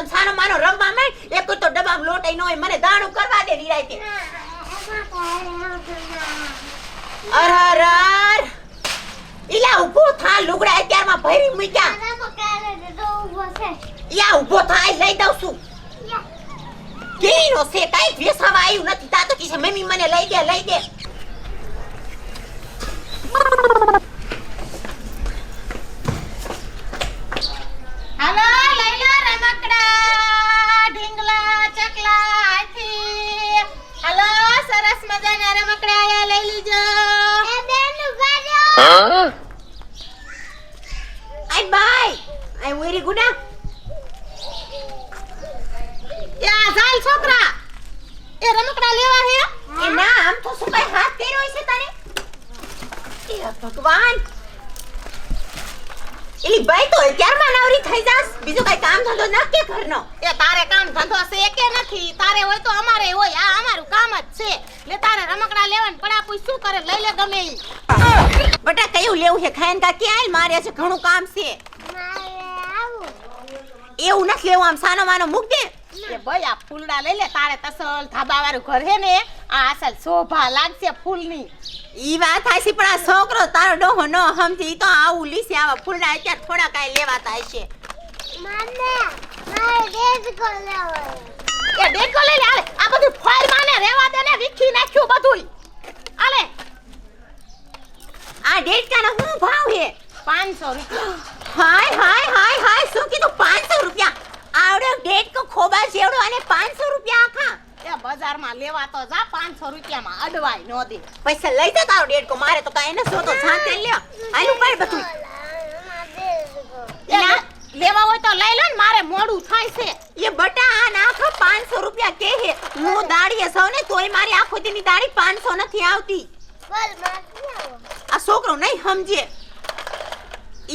મારી મારો માનો રમવા મે એક તો ડબ્બામાં લોટ ન હોય, મને દાણું કરવા દે નિરાયતે અર અર અર. ઈલા ઊભો થા, લુગડા અત્યારમાં ભરી મૂક્યા. યા ઊભો થાય લઈ દઉં છું. કેનો છે કઈ વેસાવા આવ્યું નથી તા તો કીશે મમ્મી મને લઈ દે લઈ દે. આઈ વેરી યા જાલ છોકરા એ રમકડા લેવા હે? એ ના આમ તો શું કઈ હાથ કર્યો છે તને એ ભગવાન. એલી બાઈ તો અત્યારમાં નવરી થઈ જાસ? બીજું કઈ કામ ધંધો ન કે ઘરનો? એ તારે કામ ધંધો છે કે નથી? તારે હોય તો અમારે હોય આ અમારું કામ જ છે. લે તારે રમકડા લેવાનું પડા પૂછ શું કરે? લઈ લે ગમે ઈ. બટા કયું લેવું છે? ખાઈને કા આલ મારે છે? ઘણું કામ છે. એવું નથી લેવું આમ સાનો માનો મૂક દે. એ ભાઈ આ ફૂલડા લઈ લે તારે તસલ ધાબા વાળું ઘર હે ને આ અસલ શોભા લાગશે ફૂલની. ઈ વાત હાસી પણ આ છોકરો તારો ડોહો ન સમજી ઈ તો આવું લીસે આવા ફૂલડા અત્યારે થોડા કાંઈ લેવાતા હશે એ ડેકો લઈ લે? આલે આ બધું ફાઈલ માને રેવા દે ને વીખી નાખ્યું બધુંય. આલે. આ ડેટકાનો શું ભાવ હે 500 રૂપિયા. હાય હાય હાય હાય શું કીધું? પાંચસો રૂપિયા. આવડો ડેટકો ખોબા જેવડો અને પાંચસો રૂપિયા આખા. એ બજારમાં લેવા તો જા 500 રૂપિયામાં અડવાય નો દે. પૈસા લઈ જા તારો ડેટકો મારે તો કાંઈ ન તો શાંતિ લ્યો. આનું પાડ બધું. એ લેવા હોય તો લઈ લો ને મારે મોડું થાય છે. એ બટા આ નાખો પાંચસો રૂપિયા કે હે. હું દાડીએ સૌ ને તોય મારી આખો દીની દાડી પાંચસો નથી આવતી. આ છોકરો નહીં સમજે.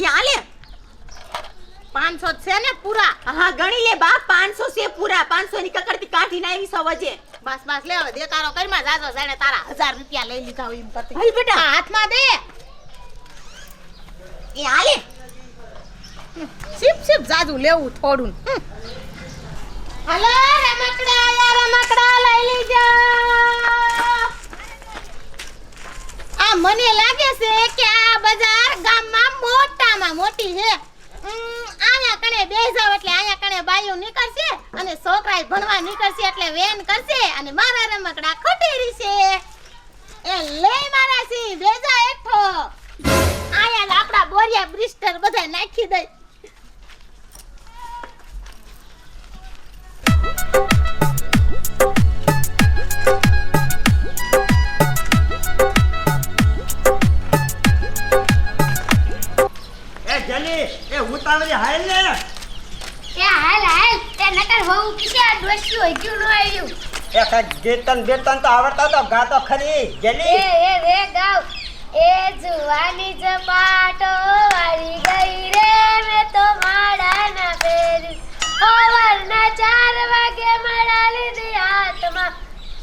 ઈ આલે 500 જ છે ને પૂરા. હા ગણી લે બા પાંચસો છે પૂરા. પાંચસો ની કકડતી કાઢીને આવી સો વજે. બસ બસ લે હવે દેકારો કરીમાં જાજો જાણે તારા હજાર રૂપિયા લઈ લીધા હોય એમ કરતી. હાલ બેટા. હાથમાં દે. એ હાલે. શીપ સીપ જાજુ લેવું થોડું. હાલો રમકડા આયા રમકડા લઈ લીજો. આ મને લાગે છે કે આ બજાર ગામમાં મોટામાં મોટી છે. આયા બે જાવ એટલે અહીંયા કણે બાયું નીકળશે અને છોકરાએ ભણવા નીકળશે એટલે વેન કરશે અને મારા રમકડા ખોટી છે. એ લે મારા સી બેજા એકઠો આયા આપડા બોરિયા બ્રિસ્ટર બધા નાખી દઈ ઉતાવળી હાલ ને. એ હાલ હાલ. તે નકર હોવું કિસે આ ડોસી હોય ગયું નો આવ્યું એ કાંઈક કીર્તન બીર્તન તો આવડતા તો ગાતો ખરી એ જલી એ રે ગાવ. એ જુવાની જપાટો વાળી ગઈ રે મેં તો માડા ના પહેરી સવારના ચાર વાગે માડા લીધી હાથમાં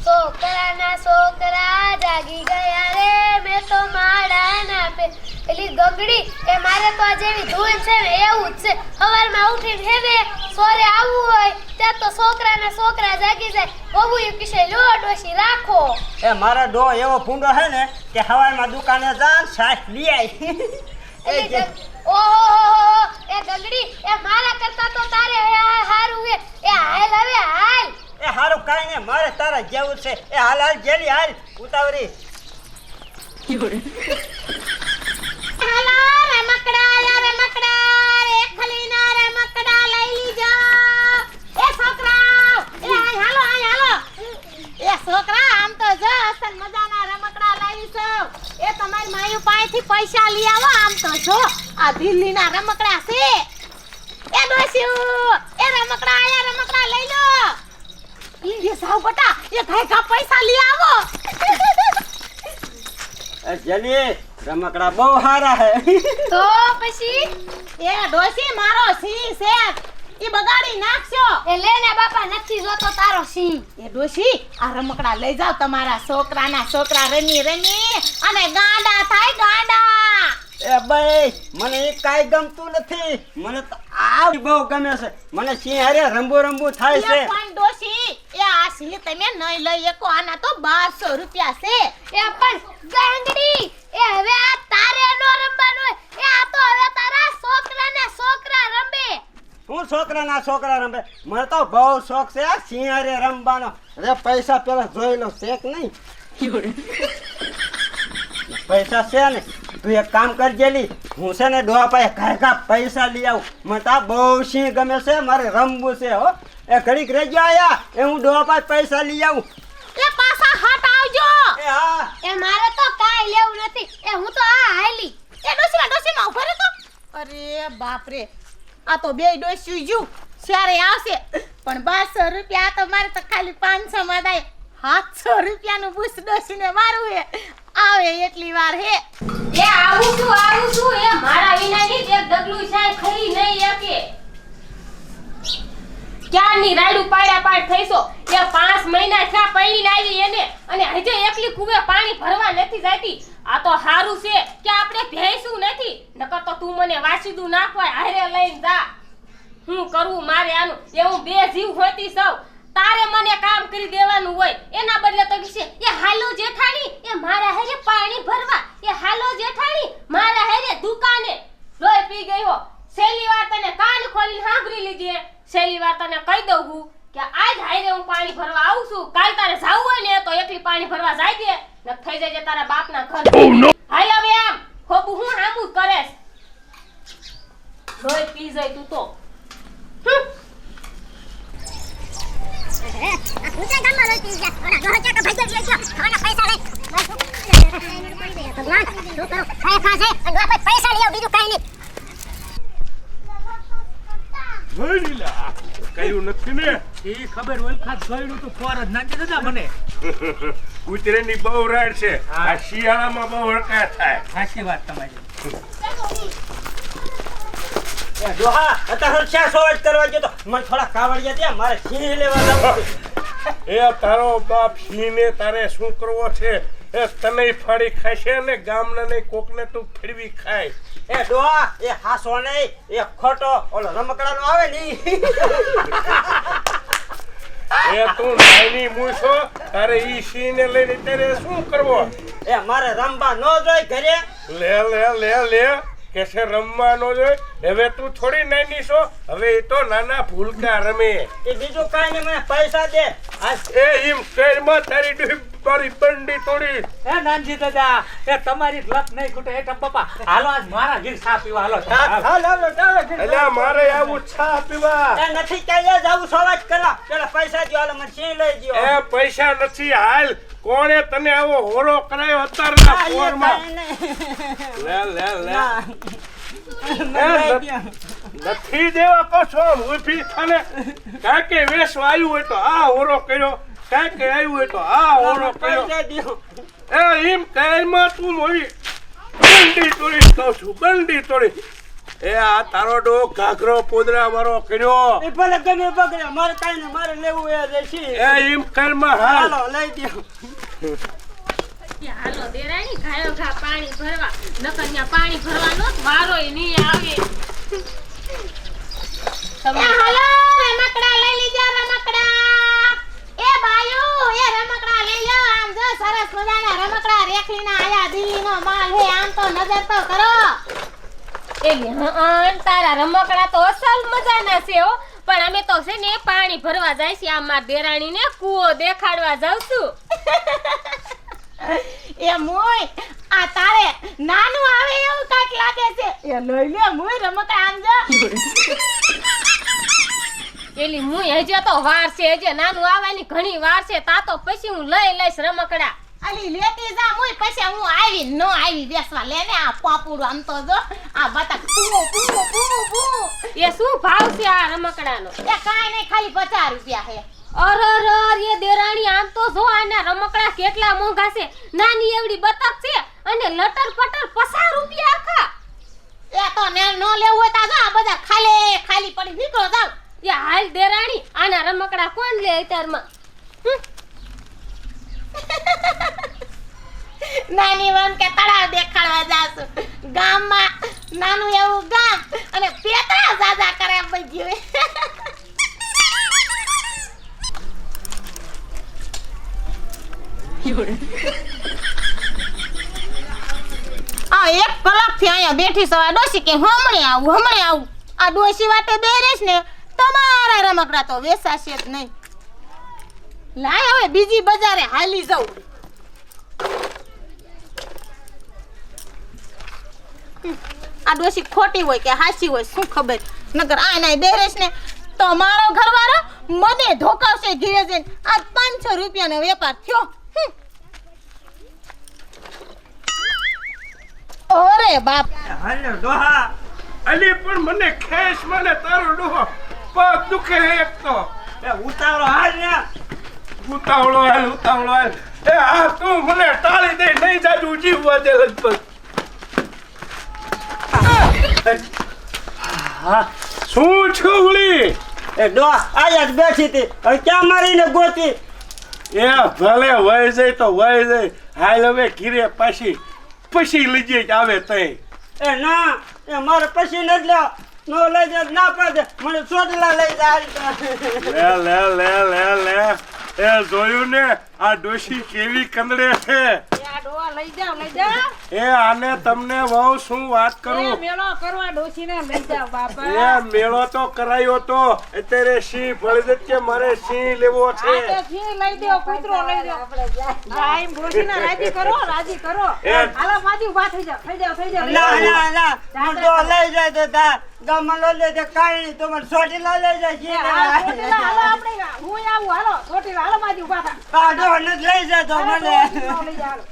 છોકરાના છોકરા જાગી ગયા રે મેં તો માડા ના પે પેલી એ મારે તો આ જેવી ધૂળ છે ને એવું જ છે. સવારમાં ઉઠીને હે ને સોરે આવવું હોય ત્યાં તો છોકરાના છોકરા જાગી જાય. બહુ એ કિશે લો ડોશી રાખો. એ મારો ડો એવો ફૂંડો છે ને કે હવારમાં દુકાને જા ને શાક લઈ જે- ગગ- એ ગગડી એ મારા કરતા તો તારે હારું હે. એ હાલ હવે હાલ. એ હારું કાઈ ને મારે તારા જેવું છે. એ હાલ હાલ જેલી હાલ. ઉતાવળી. પૈસા લઈ આવો, આમ તો જો આ દિલ્હીના રમકડા છે. એ ડોસ્યું, એ રમકડા આયા રમકડા લઈ લો. ઈ સાવ એ ઘાય કા પૈસા લઈ આવો. રમકડા બહુ સારા હે. તો પછી? એ ડોસી મારો સિંહ છે. ઈ બગાડી નાખશો. એ લે ને બાપા નથી જોતો તારો સિંહ. એ ડોસી આ રમકડા લઈ જાવ તમારા છોકરાના છોકરા રમી રમી. અને ગાંડા થાય ગાંડા. એ ભાઈ મને એ કાઈ ગમતું નથી. મને તો આ બહુ ગમે છે. મને સિંહ હારે રંબુ રંબુ થાય છે. પણ ડોસી એ આ સિંહ તમે નહીં લઈ શકો. આના તો બારસો રૂપિયા છે. એ પણ ગાંગડી. એ હવે આ તારે નો રમવાનું હોય. એ આ તો હવે તારા છોકરા છોકરા રમે. હું છોકરાના છોકરા રમે? મને તો બહુ શોખ છે આ સિંહ હારે રમવાનો. રે પૈસા પેલા જોઈ લો શેક નહીં. પૈસા છે ને તું એક કામ કરજે લી. હું છે ને ડોહા પાસે ઘાઘા પૈસા લઈ આવું. મને તો બહુ સિંહ ગમે છે મારે રમવું છે હો. એ ઘડીક રહેજો આયા એ હું ડોહા પાસે પૈસા લઈ આવું. એ પાછા હટ આવજો એ હા. એ મારે તો કાઈ લેવું નથી. એ હું તો આ હાલી. એ ડોસીમાં ડોસીમાં ઊભો રહેતો. અરે બાપ રે આ તો બે ડોસી જુ ત્યારે આવશે. પણ બારસો રૂપિયા આ તો મારે તો ખાલી પાંચસો માં થાય. સાતસો રૂપિયાનું બુશ ડોસીને મારું હે. આવે એટલી વાર હે. એ આવું છું આવું છું. એ મારા વિના ની એક ડગલું સાય ખરી નહીં એકે. ક્યારની રાડું પાડ્યા પાડ થઈશો? એ પાંચ મહિના થયા પૈણી આવી એને. અને હજે એકલી કુવે પાણી ભરવા નથી જાતી. આ તો હારું છે કે આપણે ભેંસું નથી. નકર તો તું મને વાસીદું નાખવાય હારે લઈને જા. હું કરવું મારે આનું? એ બે જીવ હોતી સૌ. તારે મને કામ કરી દેવાનું હોય. એના બદલે તો કહેશે એ હાલો જેઠાણી, એ મારા હેરે પાણી ભરવા. એ હાલો જેઠાણી, મારા હેરે દુકાને. લોહી પી ગયો. છેલ્લી વાર તને કાન ખોલીને સાંભળી લીજે છેલ્લી વાર તને કહી દઉં હું. કે આજ હારે હું પાણી ભરવા આવું છું. કાલ તારે જાવું હોય ને તો એકલી પાણી ભરવા જાય દે. ન થઈ જાય તારા બાપના ઘર. હાલ હવે આમ. ખોબું હું આમું કરેશ. લોય પી જાય તું તો. ભણીલા કયું નથી ને? એ ખબર ખાસ ગયડું તો ફોર જ નાખી દેતા મને. કૂતરાની બહુ રાડ છે આ શિયાળામાં બહુ હળકા થાય. સાચી વાત તમારી. એ ડોહા અત્યારે શા સોવાજ કરવા ગયો તો? મને થોડા કાવડિયા ત્યાં મારે સિંહ લેવા એ તારો બાપ સિંહને તારે શું કરવો છે? એ તને ફાડી ખાશે ને ગામના ને કોકને તું ફેરવી ખાય. એ ડોહા એ હાસો નહીં એ ખોટો ઓલો રમકડાનો આવે ને ઈ. એ તું નાની મૂછો તારે ઈ સિંહને લઈને ત્યારે શું કરવો? એ મારે રમવા ન જોઈ ઘરે? લે લે લે લે કે છે ન જોઈ હવે તું થોડી નાની છો હવે એ તો નાના ભૂલકા રમે. એ બીજું કાઈ નહીં પૈસા દે. એ એમ શહેરમાં તારી ડૂબ મારી બંડી તોડી. એ નાનજી દાદા એ તમારી જ લત નહીં ખૂટે. એ પપ્પા હાલો આજ મારા ઘીર ચા પીવા હાલો હાલો હાલો, ચાલો, એટલે મારે આવું છા પીવા. એ નથી કઈ જ આવું સવાજ કરા. પેલા પૈસા દ્યો હાલો મને સિંહ લઈ ગયો એ પૈસા નથી હાલ. કોણે તને આવો હોરો કરાયો? અત્યારના કાંઈ નહીં. લે લે લે. નથી દેવા પાછો ઊભી થાને. કાંકે વેસ આવ્યું હોય તો આ ઓરો કર્યો કાંકે આવ્યું હોય તો આ ઓરો કર્યો. એ એમ કાયમાં તું મોરી. બંડી તોડી કહું છું બંડી તોડી. એ આ તારો ડો ઘાઘરો પોદરા મારો કર્યો. એ ભલે ગમે બગડે મારે કાંઈ નહીં મારે લેવું એ રેસી એ એમ કરમાં હાલો. લઈ કે હાલો દેરાણી ઘાયો ઘા પાણી ભરવા. નકર પાણી ભરવાનો જ વારોય નહીં આવે. એ હાલો રમકડા લઈ લીજો રમકડા. એ બાયુ એ રમકડા લઈ લો આમ જો સરસ મજાના રમકડા રેખલીના આયા દિલ્હીનો માલ હે આમ તો નજર તો કરો. એ હં તારા રમકડા તો અસલ મજાના છે હો. પણ અમે તો છે ને પાણી ભરવા જાય છે. આ માર દેરાણીને કૂવો દેખાડવા જાઉં છું. એ મોય આ તારે નાનું આવે એવું કાક લાગે છે. એ લઈ લે મોય રમકડા આમ જો એલી મુય હજે તો વાર છે હજે નાનું આવવાની ઘણી વાર છે તા તો પછી હું લઈ લઈશ રમકડા. અલી લેતી જા મોય પછી હું આવી ન આવી બેસવા. લેને આ પાપુડો આમ તો જો આ બતક પૂ પૂ પૂ પૂ એ શું ભાવ છે આ રમકડાનો? એ કાઈ નહીં ખાલી પચાસ રૂપિયા હે અરર એ દેરાણી આમ તો જો આના રમકડા કેટલા મોંઘા છે. નાની એવડી બતક છે અને લટર પટર પસાર રૂપિયા આખા. એ તો ને નો લેવું હોય તા આ બધા ખાલે ખાલી પડી નીકળો જાવ એ હાલ દેરાણી આના રમકડા કોણ લે અત્યારમાં? નાની વન કે તળાવ દેખાડવા જાશું. ગામમાં નાનું એવું ગામ અને પેટા જાજા કરે બધી આ એક કલાકથી અહીંયા બેઠી સવા ડોસી કે હમણે આવું હમણે આવું. આ ડોસી વાટે બેરેશ ને, તમારા રમકડા તો વેસાશે જ નહીં. લાય હવે બીજી બજારે હાલી જવું આ ડોસી ખોટી હોય કે હાસી હોય, શું ખબર? નગર આ નાય બેરેશ ને. તો મારો ઘરવાળો મને ધોકાવશે ઘીરે જઈને. આ પાંચસો રૂપિયાનો વેપાર થયો. ઓરે બાપ. હાલ્યો ડોહા. અલી પણ મને ખેસ મને તારો ડોહો. પગ દુખે હે એક તો. એ ઉતાવળો હાલ ને. ઉતાવળો હાલ ઉતાવળો હાલ. એ આ તું મને ટાળી દે નહીં જાજુ જીવવા દે લગભગ. હા. શું છુવલી એ ડો આયા જ બેઠી હતી. હવે ક્યાં મારીને ગોતી? એ ભલે વય જાય તો વય જાય. હાલ હવે ઘીરે પાછી પછી લીજે જ આવે તઈ. એ ના એ મારે પછી નથી લેવા નો લઈ જાય ના પડે. મને ચોટલા લઈ જાય. લે લે લે લે લે. એ જોયું ને આ ડોશી કેવી કંદડે છે. આ ડોવા લઈ જાઓ લઈ જાઓ. એ આને તમને બહુ શું વાત કરું? મેળો કરવા ડોસીને લઈ જાઓ બાપા. એ મેળો તો કરાયો તો. અત્યારે સિંહ ફળી દે કે મારે સિંહ લેવો છે. લઈ દો કૂતરો લઈ દો ભાઈ બોસીને રાજી કરો રાજી કરો. હાલો માજી ઊભા થઈ જાઓ થઈ જાઓ થઈ જાઓ. ના ના ના હું લઈ જાય તો તા. ગામમાં લો લઈ જાય તો મને ચોટીલા લઈ જાય છે હાલો, આપણે હું આવું હાલો ચોટીલા હાલો માજી ઊભા થા. આ ડોહા લઈ જાય તો મને. લઈ જાઓ હાલો.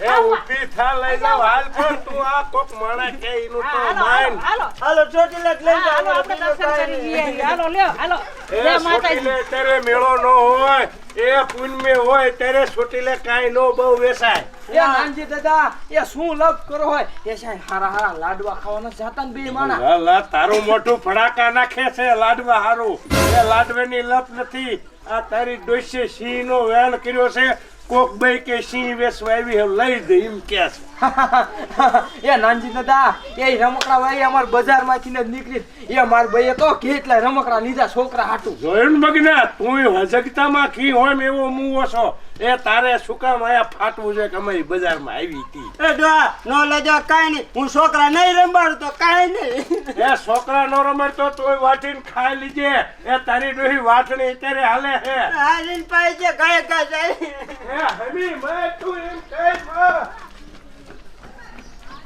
એ ઊભી થા લઈ જાવ હાલ પણ તું આ કોક માણસ કે એનું તો હાલો હાલો માન હાલો હાલો ચોટીલા લઈ હા, આપણે દર્શન કરી લઈએ હાલો લ્યો હાલો. એ માતાજી. સોટીલે ત્યારે મેળો ન હોય એ પુણ્ય હોય ત્યારે સોટીલે કાંઈ નો બહુ વેસાય. એ નાનજી દાદા એ શું લપ કરો હોય? એ સાહેબ હારા હારા લાડવા ખાવાના જાતા ને બે માણા. લા લા, તારું મોટું ફડાકા નાખે છે લાડવા હારું. એ લાડવાની લપ નથી. આ તારી ડોસી સિંહ નો વેણ કર્યો છે. કોક ભાઈ કે સિંહ વેસવા આવી લઈ દે એમ કે છે. એ નાનજી દાદા એ રમકડા વાળી અમાર બજારમાંથી જ નીકળી. એ માર ભાઈએ તો કેટલા રમકડા લીધા છોકરા હાટું. જોયું ને મગના? તું હજકતામાં ખી હોય એવો મુવો છો એ તારે શું કામ આયા ફાટવું છે કે અમારી બજારમાં આવી હતી? એ જો નો લેજો કાંઈ નહીં. હું છોકરા નહીં રંબાડું તો કાંઈ નહીં. એ છોકરા નો રમતો તોય વાટીને ખાઈ લીજે. એ તારી ડોહી વાટણી અત્યારે હાલે હે હાલીન પાય છે ગાય ગાય જાય. એ હમી મેં તું એમ કહે